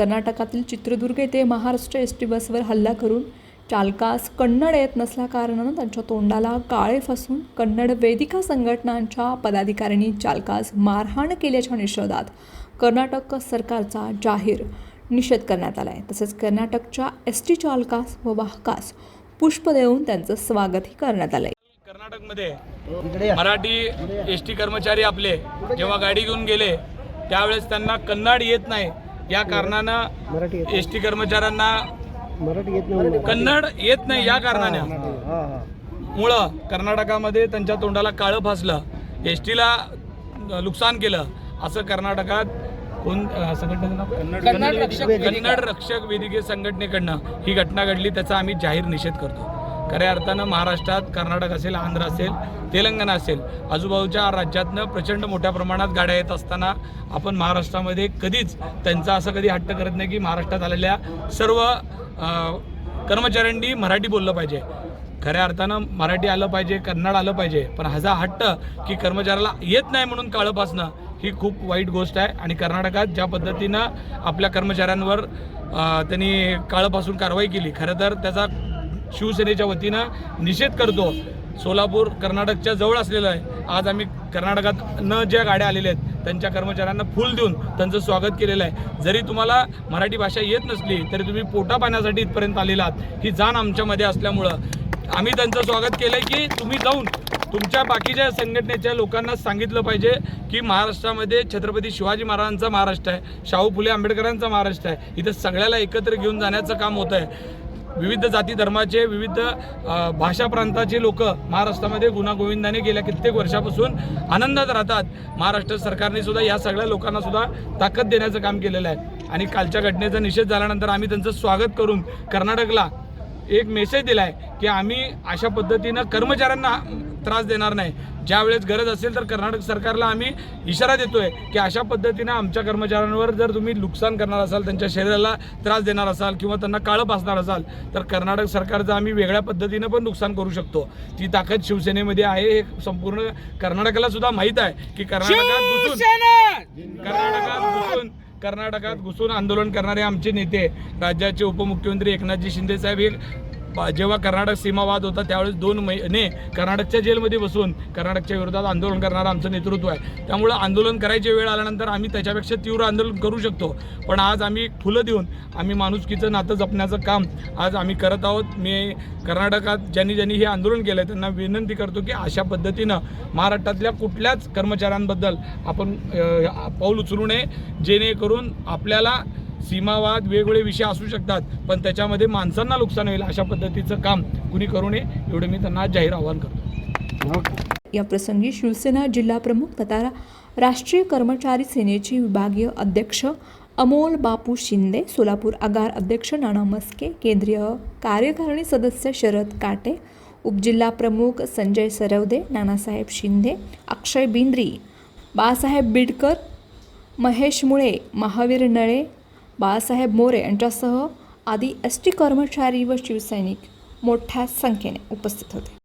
कर्नाटकातील चित्रदुर्ग येथे Maharashtra S T बसवर हल्ला करून चालकास कन्नड येत नसल्याकारणानं त्यांच्या तोंडाला काळे फसून कन्नड वेदिका संघटनांच्या पदाधिकाऱ्यांनी चालकास मारहाण केल्याच्या निषेधात कर्नाटक सरकारचा जाहीर निषेध करण्यात आला आहे तसेच कर्नाटकच्या एस टी चालकास व वाहकास पुष्प देऊन त्यांचं स्वागतही करण्यात आलं आहे कर्नाटकमध्ये मराठी एस टी कर्मचारी आपले जेव्हा गाडी घेऊन गेले त्यावेळेस त्यांना कन्नड येत नाही. या कारणानं एस टी कर्मचाऱ्यांना मराठी येत नाही. कन्नड येत नाही या कारणानं. मुळं कर्नाटकामध्ये त्यांच्या तोंडाला काळं फासलं एस टीला नुकसान केलं असं कर्नाटकात कोण संघटनेचं? कन्नड रक्षक वेदिके संघटनेकडनं ही घटना घडली त्याचा आम्ही जाहीर निषेध करतो. खऱ्या अर्थानं महाराष्ट्रात कर्नाटक असेल आंध्र असेल तेलंगणा असेल आजूबाजूच्या राज्यातनं प्रचंड मोठ्या प्रमाणात गाड्या येत असताना आपण महाराष्ट्रामध्ये कधीच त्यांचा असं कधी हट्ट करत नाही की महाराष्ट्रात आलेल्या सर्व कर्मचाऱ्यांनी मराठी बोललं पाहिजे. खऱ्या अर्थानं मराठी आलं पाहिजे कन्नड आलं पाहिजे पण हजा हट्ट की कर्मचाऱ्याला येत नाही म्हणून काळं पासणं ही खूप वाईट गोष्ट आहे आणि कर्नाटकात ज्या पद्धतीनं आपल्या कर्मचाऱ्यांवर त्यांनी काळंपासून कारवाई केली खरं तर त्याचा शिवसेनेच्या वतीनं निषेध करतो. सोलापूर कर्नाटकच्या जवळ असलेलं आहे. आज आम्ही कर्नाटकात न ज्या गाड्या आलेल्या आहेत त्यांच्या कर्मचाऱ्यांना फुल देऊन त्यांचं स्वागत केलेलं आहे. जरी तुम्हाला मराठी भाषा येत नसली तरी तुम्ही पोटा पाण्यासाठी इथपर्यंत आलेला आहात. ही जाण आमच्यामध्ये असल्यामुळं आम्ही त्यांचं स्वागत केलं आहे की तुम्ही जाऊन तुमच्या बाकीच्या संघटनेच्या लोकांना सांगितलं पाहिजे की महाराष्ट्रामध्ये छत्रपती शिवाजी महाराजांचा महाराष्ट्र आहे शाहू फुले आंबेडकरांचा महाराष्ट्र आहे. इथं सगळ्याला एकत्र घेऊन जाण्याचं काम होतं आहे विविध जाती धर्माचे विविध भाषा प्रांताचे लोक महाराष्ट्रामध्ये गुणागोविंदाने गेल्या कित्येक वर्षापासून आनंदात राहतात. महाराष्ट्र सरकारने सुद्धा या सगळ्या लोकांना सुद्धा ताकद देण्याचं काम केलेलं आहे. आणि कालच्या घटनेचा निषेध झाल्यानंतर आम्ही त्यांचं स्वागत करून कर्नाटकला एक मेसेज दिला आहे की आम्ही अशा पद्धतीनं कर्मचाऱ्यांना त्रास देणार नाही. ज्या वेळेस गरज असेल तर कर्नाटक सरकारला आम्ही इशारा देतोय की अशा पद्धतीनं आमच्या कर्मचाऱ्यांवर जर तुम्ही नुकसान करणार असाल त्यांच्या शरीराला त्रास देणार असाल किंवा त्यांना काळं पासणार असाल तर कर्नाटक सरकारचं आम्ही वेगळ्या पद्धतीनं पण नुकसान करू शकतो. ती ताकद शिवसेनेमध्ये आहे हे संपूर्ण कर्नाटकाला सुद्धा माहीत आहे की कर्नाटकात घुसून कर्नाटकात घुसून कर्नाटकात घुसून आंदोलन करणारे आमचे नेते राज्याचे उपमुख्यमंत्री एकनाथजी शिंदे साहेब हे जेव्हा कर्नाटक सीमावाद होता त्यावेळेस दोन महिने कर्नाटकच्या जेलमध्ये बसून कर्नाटकच्या विरोधात आंदोलन करणारं आमचं नेतृत्व आहे. त्यामुळं आंदोलन करायची वेळ आल्यानंतर आम्ही त्याच्यापेक्षा तीव्र आंदोलन करू शकतो. पण आज आम्ही फुलं देऊन आम्ही माणुसकीचं नातं जपण्याचं काम आज आम्ही करत आहोत. मी कर्नाटकात ज्यांनी ज्यांनी हे आंदोलन केलं त्यांना विनंती करतो की अशा पद्धतीनं महाराष्ट्रातल्या कुठल्याच कर्मचाऱ्यांबद्दल आपण पाऊल उचलू नये. जेणेकरून आपल्याला सीमावाद वेगवेगळे विषय असू शकतात पण त्याच्यामध्ये माणसांना नुकसान होईल अशा पद्धतीचं काम कुणी करू नये एवढं मी त्यांना जाहीर आवाहन करतो. या प्रसंगी शिवसेना जिल्हा प्रमुख तथा राष्ट्रीय कर्मचारी सेनेचे विभागीय अध्यक्ष अमोल बापू शिंदे सोलापूर आगार अध्यक्ष नाना मस्के केंद्रीय कार्यकारिणी सदस्य शरद काटे उपजिल्हाप्रमुख संजय सरवदे नानासाहेब शिंदे अक्षय बिंद्री बाळासाहेब बिडकर महेश मुळे महावीर नळे बाळासाहेब मोरे यांच्यासह आदी एस टी कर्मचारी व शिवसैनिक मोठ्या संख्येने उपस्थित होते.